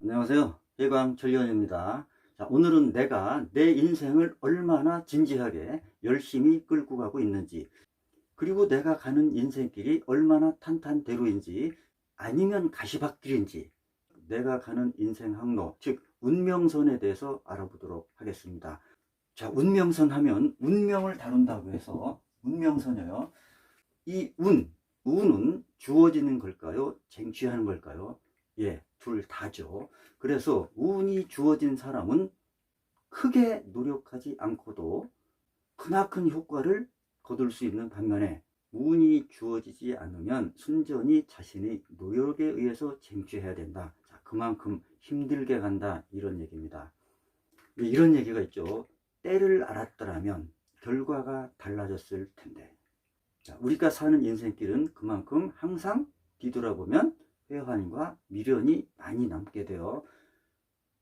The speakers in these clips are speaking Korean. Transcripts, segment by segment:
안녕하세요. 해광 전련입니다. 자, 오늘은 내가 내 인생을 얼마나 진지하게 열심히 끌고 가고 있는지, 그리고 내가 가는 인생길이 얼마나 탄탄대로인지, 아니면 가시밭길인지, 내가 가는 인생 항로, 즉, 운명선에 대해서 알아보도록 하겠습니다. 자, 운명선 하면 운명을 다룬다고 해서 운명선이요. 이 운, 운은 주어지는 걸까요? 쟁취하는 걸까요? 예, 둘 다죠. 그래서 운이 주어진 사람은 크게 노력하지 않고도 크나큰 효과를 거둘 수 있는 반면에 운이 주어지지 않으면 순전히 자신의 노력에 의해서 쟁취해야 된다. 자, 그만큼 힘들게 간다. 이런 얘기입니다. 예, 이런 얘기가 있죠. 때를 알았더라면 결과가 달라졌을 텐데. 자, 우리가 사는 인생길은 그만큼 항상 뒤돌아보면 회환과 미련이 많이 남게 돼요.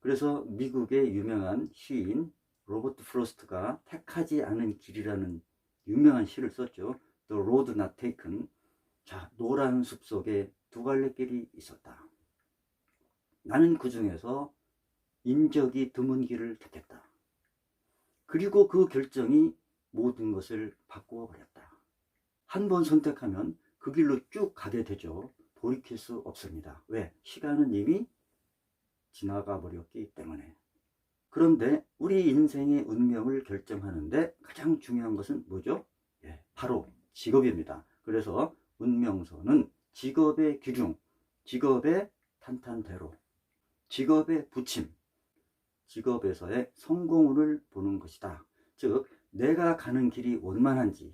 그래서 미국의 유명한 시인 로버트 프로스트가 택하지 않은 길이라는 유명한 시를 썼죠. The Road Not Taken. 자, 노란 숲 속에 두 갈래 길이 있었다. 나는 그 중에서 인적이 드문 길을 택했다. 그리고 그 결정이 모든 것을 바꾸어 버렸다. 한 번 선택하면 그 길로 쭉 가게 되죠. 돌이킬 수 없습니다. 왜? 시간은 이미 지나가 버렸기 때문에. 그런데 우리 인생의 운명을 결정하는데 가장 중요한 것은 뭐죠? 예, 바로 직업입니다. 그래서 운명선은 직업의 기중, 직업의 탄탄대로, 직업의 부침, 직업에서의 성공을 보는 것이다. 즉, 내가 가는 길이 원만한지,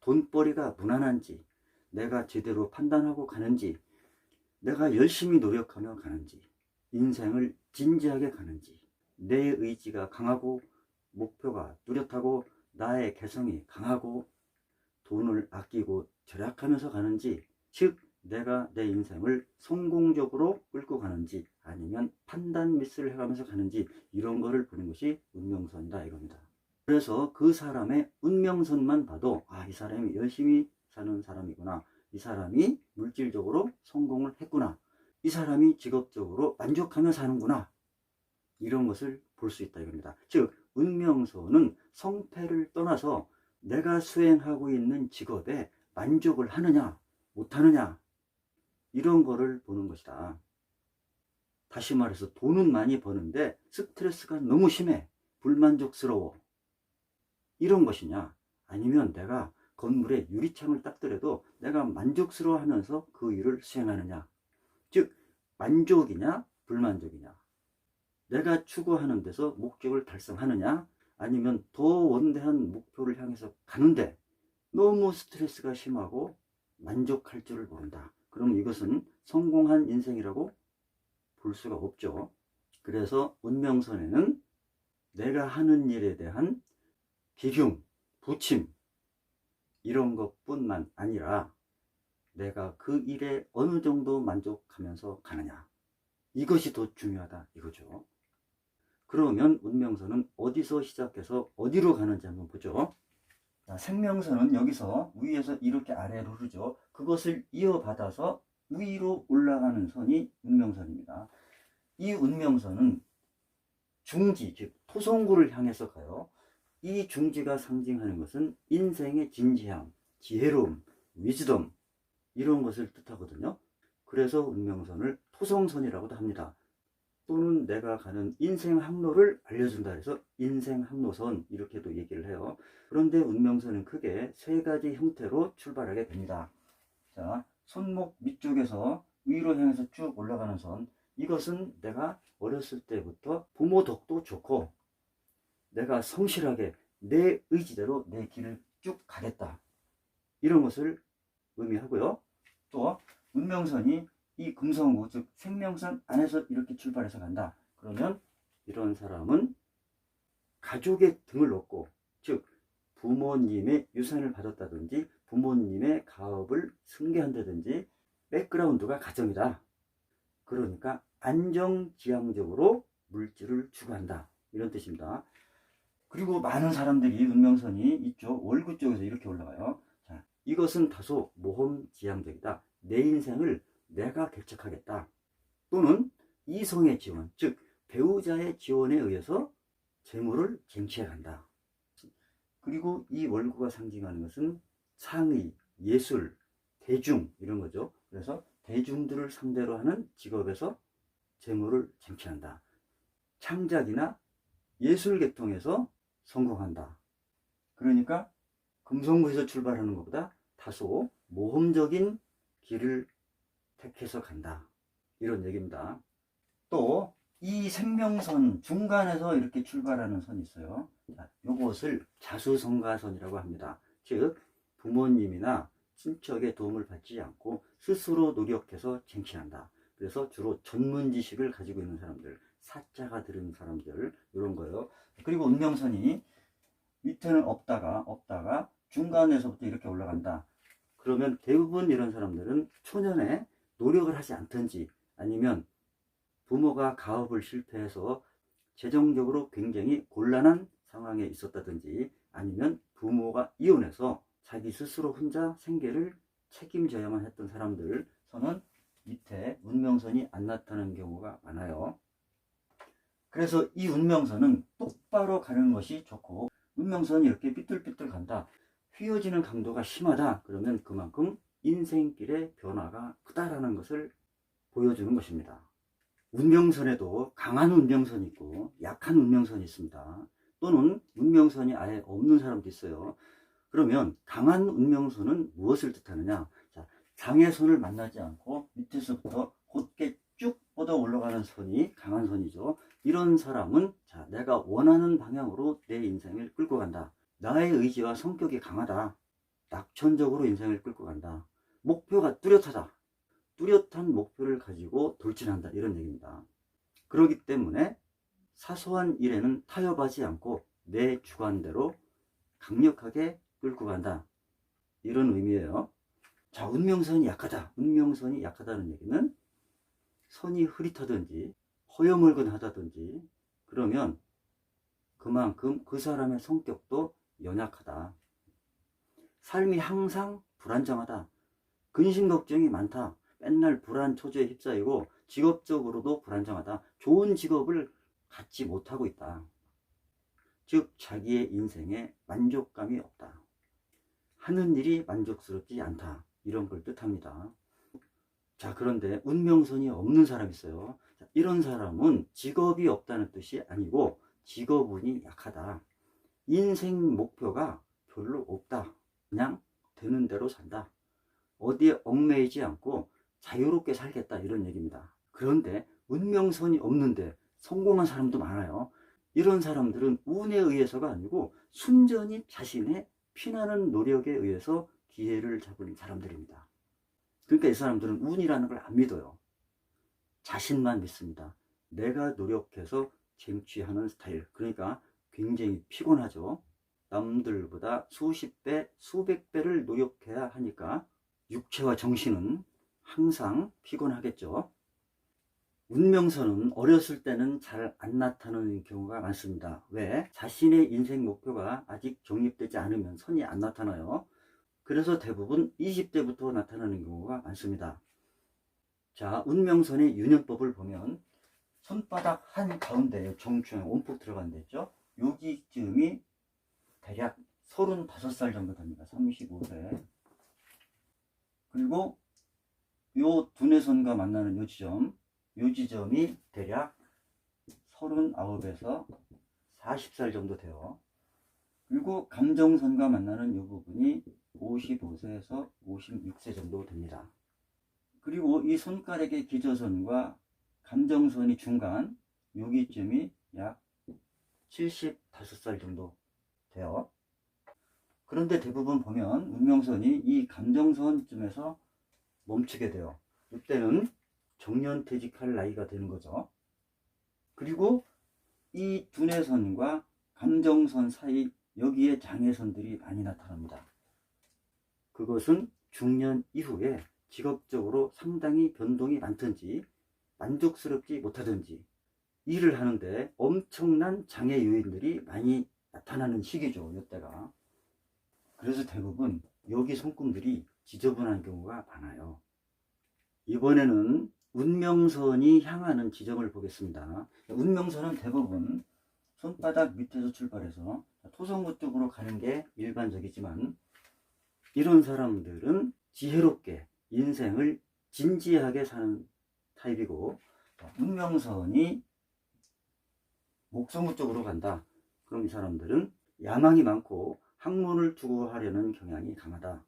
돈벌이가 무난한지, 내가 제대로 판단하고 가는지, 내가 열심히 노력하며 가는지, 인생을 진지하게 가는지, 내 의지가 강하고, 목표가 뚜렷하고, 나의 개성이 강하고, 돈을 아끼고 절약하면서 가는지, 즉, 내가 내 인생을 성공적으로 끌고 가는지, 아니면 판단 미스를 해가면서 가는지, 이런 거를 보는 것이 운명선이다 이겁니다. 그래서 그 사람의 운명선만 봐도, 아, 이 사람이 열심히 사는 사람이구나. 이 사람이 물질적으로 성공을 했구나. 이 사람이 직업적으로 만족하며 사는구나. 이런 것을 볼 수 있다 이겁니다. 즉, 운명선은 성패를 떠나서 내가 수행하고 있는 직업에 만족을 하느냐, 못하느냐, 이런 거를 보는 것이다. 다시 말해서 돈은 많이 버는데 스트레스가 너무 심해. 불만족스러워. 이런 것이냐? 아니면 내가 건물에 유리창을 닦더라도 내가 만족스러워 하면서 그 일을 수행하느냐. 즉, 만족이냐, 불만족이냐. 내가 추구하는 데서 목적을 달성하느냐, 아니면 더 원대한 목표를 향해서 가는데 너무 스트레스가 심하고 만족할 줄을 모른다. 그럼 이것은 성공한 인생이라고 볼 수가 없죠. 그래서 운명선에는 내가 하는 일에 대한 기흉, 부침, 이런 것뿐만 아니라 내가 그 일에 어느 정도 만족하면서 가느냐. 이것이 더 중요하다 이거죠. 그러면 운명선은 어디서 시작해서 어디로 가는지 한번 보죠. 자, 생명선은 여기서 위에서 이렇게 아래로 흐르죠. 그것을 이어받아서 위로 올라가는 선이 운명선입니다. 이 운명선은 중지, 즉 토성구를 향해서 가요. 이 중지가 상징하는 것은 인생의 진지함, 지혜로움, 위즈덤 이런 것을 뜻하거든요. 그래서 운명선을 토성선이라고도 합니다. 또는 내가 가는 인생 항로를 알려준다 해서 인생 항로선 이렇게도 얘기를 해요. 그런데 운명선은 크게 세 가지 형태로 출발하게 됩니다. 자, 손목 밑쪽에서 위로 향해서 쭉 올라가는 선. 이것은 내가 어렸을 때부터 부모 덕도 좋고 내가 성실하게 내 의지대로 내 길을 쭉 가겠다. 이런 것을 의미하고요. 또 운명선이 이 금성구 즉 생명선 안에서 이렇게 출발해서 간다. 그러면 이런 사람은 가족의 등을 얻고 즉 부모님의 유산을 받았다든지 부모님의 가업을 승계한다든지 백그라운드가 가정이다. 그러니까 안정지향적으로 물질을 추구한다. 이런 뜻입니다. 그리고 많은 사람들이 운명선이 이쪽 월구 쪽에서 이렇게 올라가요. 자, 이것은 다소 모험지향적이다. 내 인생을 내가 개척하겠다. 또는 이성의 지원, 즉 배우자의 지원에 의해서 재물을 쟁취해 간다. 그리고 이 월구가 상징하는 것은 상의, 예술, 대중 이런 거죠. 그래서 대중들을 상대로 하는 직업에서 재물을 쟁취한다. 창작이나 예술 계통에서 성공한다. 그러니까 금성구에서 출발하는 것보다 다소 모험적인 길을 택해서 간다. 이런 얘기입니다. 또 이 생명선 중간에서 이렇게 출발하는 선이 있어요. 자, 요것을 자수성가선이라고 합니다. 즉 부모님이나 친척의 도움을 받지 않고 스스로 노력해서 쟁취한다. 그래서 주로 전문 지식을 가지고 있는 사람들, 사자가 들은 사람들 이런 거요. 그리고 운명선이 밑에는 없다가 없다가 중간에서부터 이렇게 올라간다. 그러면 대부분 이런 사람들은 초년에 노력을 하지 않든지 아니면 부모가 가업을 실패해서 재정적으로 굉장히 곤란한 상황에 있었다든지 아니면 부모가 이혼해서 자기 스스로 혼자 생계를 책임져야만 했던 사람들 선은 밑에 운명선이 안 나타나는 경우가 많아요. 그래서 이 운명선은 똑바로 가는 것이 좋고 운명선이 이렇게 삐뚤삐뚤 간다. 휘어지는 강도가 심하다. 그러면 그만큼 인생길의 변화가 크다라는 것을 보여주는 것입니다. 운명선에도 강한 운명선이 있고 약한 운명선이 있습니다. 또는 운명선이 아예 없는 사람도 있어요. 그러면 강한 운명선은 무엇을 뜻하느냐? 자, 장의 선을 만나지 않고 밑에서부터 곧게 쭉 뻗어 올라가는 선이 강한 선이죠. 이런 사람은 자, 내가 원하는 방향으로 내 인생을 끌고 간다. 나의 의지와 성격이 강하다. 낙천적으로 인생을 끌고 간다. 목표가 뚜렷하다. 뚜렷한 목표를 가지고 돌진한다. 이런 얘기입니다. 그렇기 때문에 사소한 일에는 타협하지 않고 내 주관대로 강력하게 끌고 간다. 이런 의미예요. 자, 운명선이 약하다. 운명선이 약하다는 얘기는 선이 흐릿하든지 허여멀건하다든지 그러면 그만큼 그 사람의 성격도 연약하다. 삶이 항상 불안정하다. 근심 걱정이 많다. 맨날 불안 초조에 휩싸이고 직업적으로도 불안정하다. 좋은 직업을 갖지 못하고 있다. 즉 자기의 인생에 만족감이 없다. 하는 일이 만족스럽지 않다. 이런 걸 뜻합니다. 자, 그런데 운명선이 없는 사람이 있어요. 자, 이런 사람은 직업이 없다는 뜻이 아니고 직업운이 약하다. 인생 목표가 별로 없다. 그냥 되는 대로 산다. 어디에 얽매이지 않고 자유롭게 살겠다. 이런 얘기입니다. 그런데 운명선이 없는데 성공한 사람도 많아요. 이런 사람들은 운에 의해서가 아니고 순전히 자신의 피나는 노력에 의해서 기회를 잡은 사람들입니다. 그러니까 이 사람들은 운이라는 걸 안 믿어요. 자신만 믿습니다. 내가 노력해서 쟁취하는 스타일. 그러니까 굉장히 피곤하죠. 남들보다 수십 배, 수백 배를 노력해야 하니까 육체와 정신은 항상 피곤하겠죠. 운명선은 어렸을 때는 잘 안 나타나는 경우가 많습니다. 왜? 자신의 인생 목표가 아직 정립되지 않으면 선이 안 나타나요. 그래서 대부분 20대부터 나타나는 경우가 많습니다. 자, 운명선의 유년법을 보면 손바닥 한 가운데 정중에 온폭 들어간 데 있죠? 여기쯤이 대략 35살 정도 됩니다. 35세. 그리고 요 두뇌선과 만나는 요 지점, 요 지점이 대략 39에서 40살 정도 돼요. 그리고 감정선과 만나는 이 부분이 55세에서 56세 정도 됩니다. 그리고 이 손가락의 기저선과 감정선이 중간 여기쯤이 약 75살 정도 돼요. 그런데 대부분 보면 운명선이 이 감정선쯤에서 멈추게 돼요. 이때는 정년퇴직할 나이가 되는 거죠. 그리고 이 두뇌선과 감정선 사이 여기에 장애선들이 많이 나타납니다. 그것은 중년 이후에 직업적으로 상당히 변동이 많든지 만족스럽지 못하든지 일을 하는데 엄청난 장애 요인들이 많이 나타나는 시기죠. 이때가. 그래서 대부분 여기 손금들이 지저분한 경우가 많아요. 이번에는 운명선이 향하는 지점을 보겠습니다. 운명선은 대부분 손바닥 밑에서 출발해서 토성구 쪽으로 가는 게 일반적이지만 이런 사람들은 지혜롭게 인생을 진지하게 사는 타입이고 운명선이 목성구 쪽으로 간다. 그럼 이 사람들은 야망이 많고 학문을 추구하려는 경향이 강하다.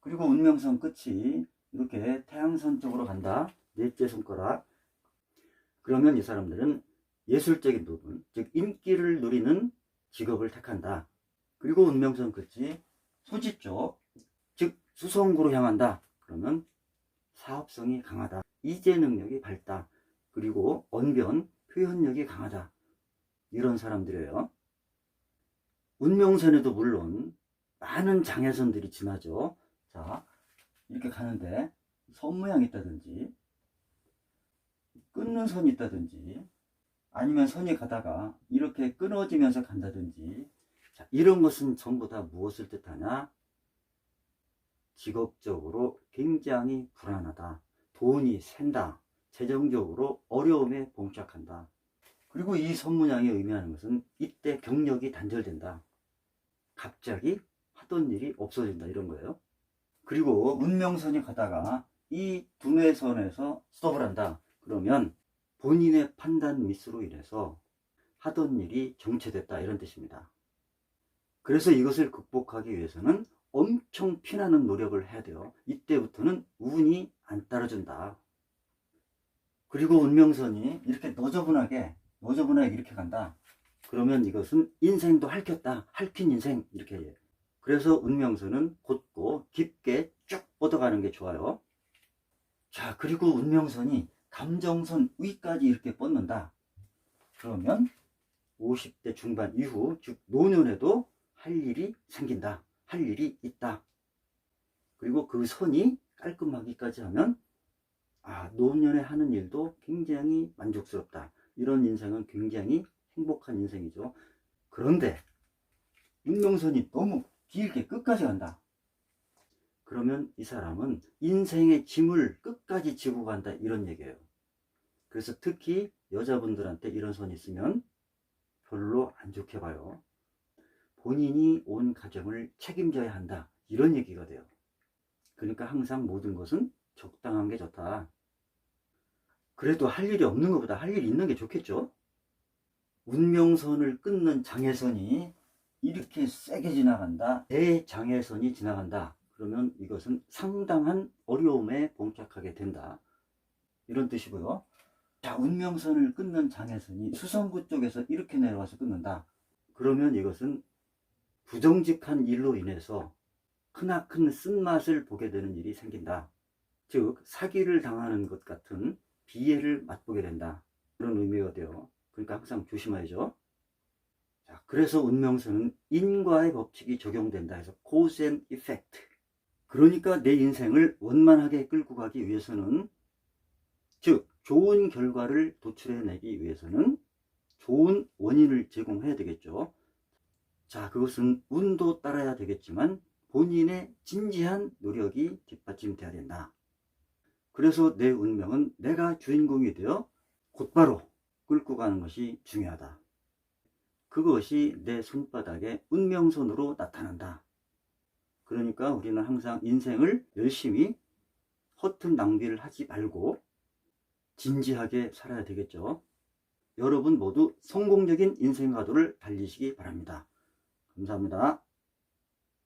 그리고 운명선 끝이 이렇게 태양선 쪽으로 간다. 넷째 손가락. 그러면 이 사람들은 예술적인 부분, 즉 인기를 누리는 직업을 택한다. 그리고 운명선 끝이 소지 쪽, 즉 수성구로 향한다. 그러면 사업성이 강하다. 이제 능력이 밝다. 그리고 언변, 표현력이 강하다. 이런 사람들이에요. 운명선에도 물론 많은 장애선들이 지나죠. 자, 이렇게 가는데 선 모양이 있다든지 끊는 선이 있다든지 아니면 선이 가다가 이렇게 끊어지면서 간다든지 자, 이런 것은 전부 다 무엇을 뜻하냐? 직업적으로 굉장히 불안하다. 돈이 샌다. 재정적으로 어려움에 봉착한다. 그리고 이 선문양이 의미하는 것은 이때 경력이 단절된다. 갑자기 하던 일이 없어진다. 이런 거예요. 그리고 운명선이 가다가 이 두뇌선에서 스톱을 한다. 그러면 본인의 판단 미스로 인해서 하던 일이 정체됐다. 이런 뜻입니다. 그래서 이것을 극복하기 위해서는 엄청 피나는 노력을 해야 돼요. 이때부터는 운이 안 따라준다. 그리고 운명선이 이렇게 너저분하게, 너저분하게 이렇게 간다. 그러면 이것은 인생도 핥혔다. 핥힌 인생. 이렇게 해요. 그래서 운명선은 곧고 깊게 쭉 뻗어가는 게 좋아요. 자, 그리고 운명선이 감정선 위까지 이렇게 뻗는다. 그러면 50대 중반 이후, 즉 노년에도 할 일이 생긴다. 할 일이 있다. 그리고 그 선이 깔끔하기까지 하면 아, 노년에 하는 일도 굉장히 만족스럽다. 이런 인생은 굉장히 행복한 인생이죠. 그런데 운명선이 너무 길게 끝까지 간다. 그러면 이 사람은 인생의 짐을 끝까지 지고 간다. 이런 얘기예요. 그래서 특히 여자분들한테 이런 선이 있으면 별로 안 좋게 봐요. 본인이 온 가정을 책임져야 한다. 이런 얘기가 돼요. 그러니까 항상 모든 것은 적당한 게 좋다. 그래도 할 일이 없는 것보다 할 일이 있는 게 좋겠죠? 운명선을 끊는 장애선이 이렇게 세게 지나간다. 대장애선이 지나간다. 그러면 이것은 상당한 어려움에 봉착하게 된다. 이런 뜻이고요. 자, 운명선을 끊는 장애선이 수성구 쪽에서 이렇게 내려와서 끊는다. 그러면 이것은 부정직한 일로 인해서 크나큰 쓴맛을 보게 되는 일이 생긴다. 즉, 사기를 당하는 것 같은 비애를 맛보게 된다. 그런 의미가 돼요. 그러니까 항상 조심해야죠. 자, 그래서 운명선은 인과의 법칙이 적용된다 해서 cause and effect. 그러니까 내 인생을 원만하게 끌고 가기 위해서는 즉 좋은 결과를 도출해내기 위해서는 좋은 원인을 제공해야 되겠죠. 자, 그것은 운도 따라야 되겠지만 본인의 진지한 노력이 뒷받침돼야 된다. 그래서 내 운명은 내가 주인공이 되어 곧바로 끌고 가는 것이 중요하다. 그것이 내 손바닥에 운명선으로 나타난다. 그러니까 우리는 항상 인생을 열심히 허튼 낭비를 하지 말고 진지하게 살아야 되겠죠. 여러분 모두 성공적인 인생 가도를 달리시기 바랍니다. 감사합니다.